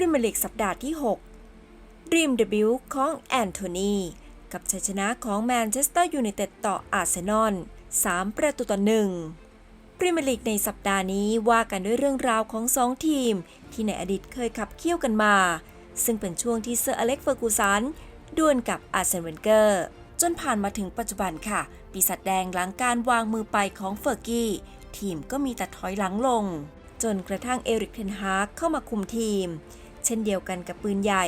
พรีเมียร์ลีกสัปดาห์ที่6ดรีมเดบิวต์ของแอนโทนีกับชัยชนะของแมนเชสเตอร์ยูไนเต็ดต่ออาร์เซนอล 3 ประตูต่อหนึ่งพรีเมียร์ลีกในสัปดาห์นี้ว่ากันด้วยเรื่องราวของ 2 ทีม ที่ในอดีตเคยขับเคี่ยวกันมา ซึ่งเป็นช่วงที่เซอร์อเล็กเฟอร์กูสันดวลกับอาร์เซนเวนเกอร์ จนผ่านมาถึงปัจจุบันค่ะ ปีศาจแดงหลังการวางมือไปของเฟอร์กี้ ทีมก็มีแต่ถอยหลังลง จนกระทั่งเอริกเทนฮากเข้ามาคุมทีม เช่นเดียวกันกับปืนใหญ่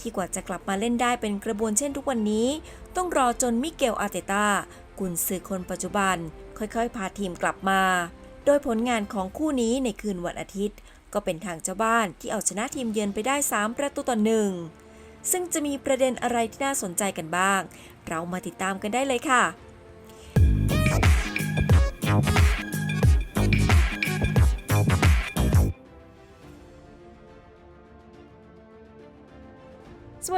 ที่กว่าจะกลับมาเล่นได้เป็นกระบวนเช่นทุกวันนี้ ต้องรอจนมิเกลอาเตตากุนซือคนปัจจุบัน ค่อยๆ พาทีมกลับมา โดยผลงานของคู่นี้ในคืนวันอาทิตย์ ก็เป็นทางเจ้าบ้านที่เอาชนะทีมเยือนไปได้ 3 ประตูต่อหนึ่งซึ่งจะมีประเด็นอะไรที่น่าสนใจกันบ้าง เรามาติดตามกันได้เลยค่ะ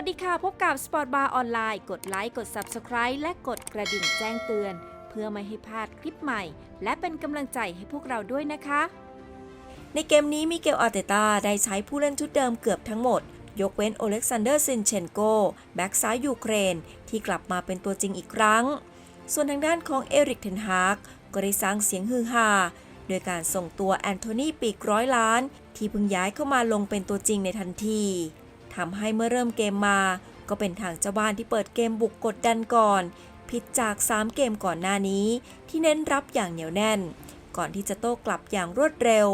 วัสดีค่ะพบกับ Sport Bar ออนไลน์กดไลค์กด Subscribe และกดกระดิ่งแจ้งเตือน เพื่อไม่ให้พลาดคลิปใหม่ และเป็นกำลังใจให้พวกเราด้วยนะคะ ในเกมนี้มิเกลอาร์เตตาได้ใช้ผู้เล่นชุดเดิมเกือบทั้งหมด ยกเว้นโอเล็กซานเดอร์ซินเชนโกแบ็กซ้ายยูเครน ที่กลับมาเป็นตัวจริงอีกครั้ง ส่วนทางด้านของเอริกเทนฮากก็ได้สร้างเสียงฮือฮาโดยการส่งตัวแอนโทนีปีกร้อยล้าน ที่เพิ่งย้ายเข้ามาลงเป็นตัวจริงในทันที ทำให้เมื่อเริ่มเกมมา ก็เป็นทางเจ้าบ้านที่เปิดเกมบุกกดดันก่อน ผิดจาก 3 เกมก่อนหน้านี้ ที่เน้นรับอย่างเหนียวแน่น ก่อนที่จะโต้กลับอย่างรวดเร็ว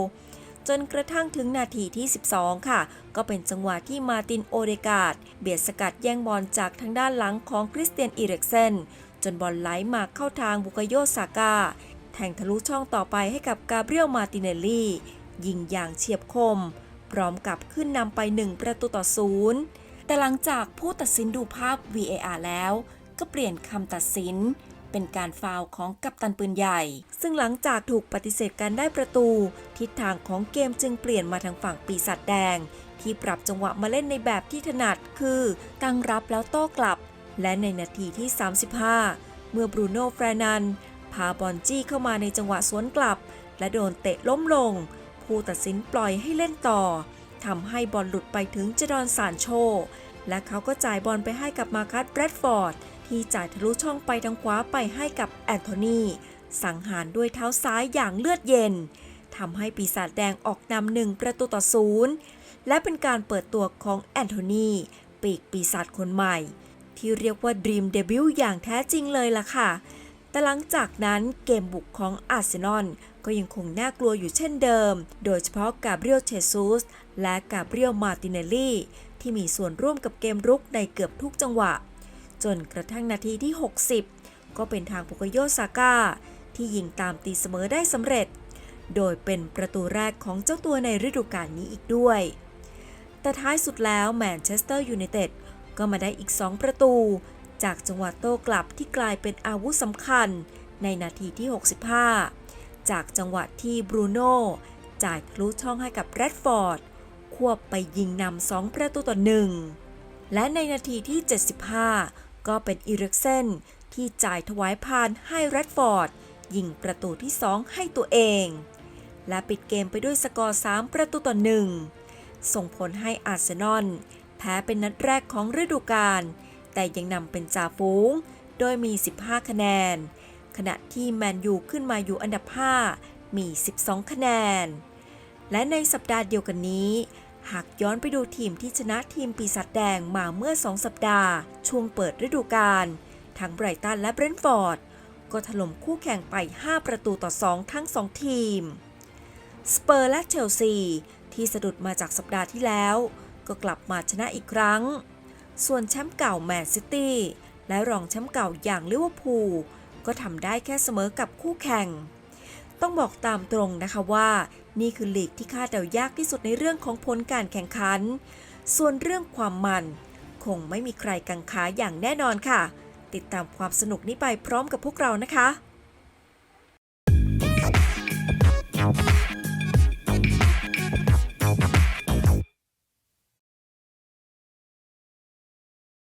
จนกระทั่งถึงนาทีที่ 12 ค่ะ ก็เป็นจังหวะที่มาตินโอเดกาดเบียดสกัดแย่งบอลจากทางด้านหลังของคริสเตียนอีเร็กเซนจนบอลไหลมาเข้าทางบุกโยซาก้าแทงทะลุช่องต่อไปให้กับกาเบรียลมาติเนลลี่ ยิงอย่างเฉียบคม พร้อมกับขึ้นนำไป 1 ประตูต่อศูนย์แต่หลังจากผู้ตัดสินดูภาพ VAR แล้ว ก็เปลี่ยนคำตัดสิน เป็นการฟาวของกัปตันปืนใหญ่ ซึ่งหลังจากถูกปฏิเสธการได้ประตู ทิศทางของเกมจึงเปลี่ยนมาทางฝั่งปีศาจแดง ที่ปรับจังหวะมาเล่นในแบบที่ถนัดคือตั้งรับแล้วโต้กลับ และในนาทีที่ 35 เมื่อบรูโน่แฟรนันพาบอลจี้เข้ามาในจังหวะสวนกลับ และโดนเตะล้มลง ผู้ตัดสินปล่อยให้เล่นต่อทำให้บอลหลุดไปถึงเจดอนซานโช และเขาก็จ่ายบอลไปให้กับมาคัสแบรดฟอร์ด ที่จ่ายทะลุช่องไปทางขวาไปให้กับแอนโทนีสังหารด้วยเท้าซ้ายอย่างเลือดเย็นทำให้ปีศาจแดงออกนำหนึ่งประตูต่อศูนย์และเป็นการเปิดตัวของแอนโทนีปีกปีศาจคนใหม่ ที่เรียกว่าดรีมเดบิวต์อย่างแท้จริงเลยล่ะค่ะ แต่หลังจากนั้นเกมบุกของอาร์เซนอล ก็ยังคงน่ากลัวอยู่เช่นเดิม โดยเฉพาะกาเบรียลเชซูสและกาเบรียลมาติเนลลี่ที่มีส่วนร่วมกับเกมรุกในเกือบทุกจังหวะ จนกระทั่งนาทีที่ 60 ก็เป็นทางปุกโยซาก้าที่ยิงตามตีเสมอได้สำเร็จ โดยเป็นประตูแรกของเจ้าตัวในฤดูกาลนี้อีกด้วย แต่ท้ายสุดแล้วแมนเชสเตอร์ยูไนเต็ดก็มาได้อีก 2 ประตู จากจังหวะโต้กลับที่กลายเป็นอาวุธสำคัญในนาทีที่ 65 จากจังหวะที่บรูโน่จ่ายทะลุช่องให้กับแรดฟอร์ด ควบไปยิงนำสองประตูต่อหนึ่ง และในนาทีที่ 75 ก็เป็นอีริกเซนที่จ่ายถวายพานให้แรดฟอร์ด ยิงประตูที่ 2 ให้ตัวเอง และปิดเกมไปด้วยสกอร์ 3 ประตูต่อหนึ่ง ส่งผลให้อาร์เซนอลแพ้เป็นนัดแรกของฤดูกาลแต่ยังนำเป็นจ่าฝูง โดยมี 15 คะแนน ขณะที่แมนยูขึ้นมาอยู่อันดับ 5 มี 12 คะแนน และในสัปดาห์เดียวกันนี้ หากย้อนไปดูทีมที่ชนะทีมปีศาจแดงมาเมื่อ 2 สัปดาห์ ช่วงเปิดฤดูกาลทั้งไบรตันและเบรนท์ฟอร์ด ก็ถล่มคู่แข่งไป 5 ประตูต่อ 2 ทั้ง 2 ทีม สเปอร์และเชลซี ที่สะดุดมาจากสัปดาห์ที่แล้ว ก็กลับมาชนะอีกครั้ง ส่วนแชมป์เก่าแมนซิตี้และรองแชมป์เก่าอย่างลิเวอร์พูล ก็ทำได้แค่เสมอกับคู่แข่ง ต้องบอกตามตรงนะคะว่า นี่คือลีกที่คาดเดายากที่สุดในเรื่องของผลการแข่งขัน ส่วนเรื่องความมัน คงไม่มีใครกังขาอย่างแน่นอนค่ะ ติดตามความสนุกนี้ไปพร้อมกับพวกเรานะคะ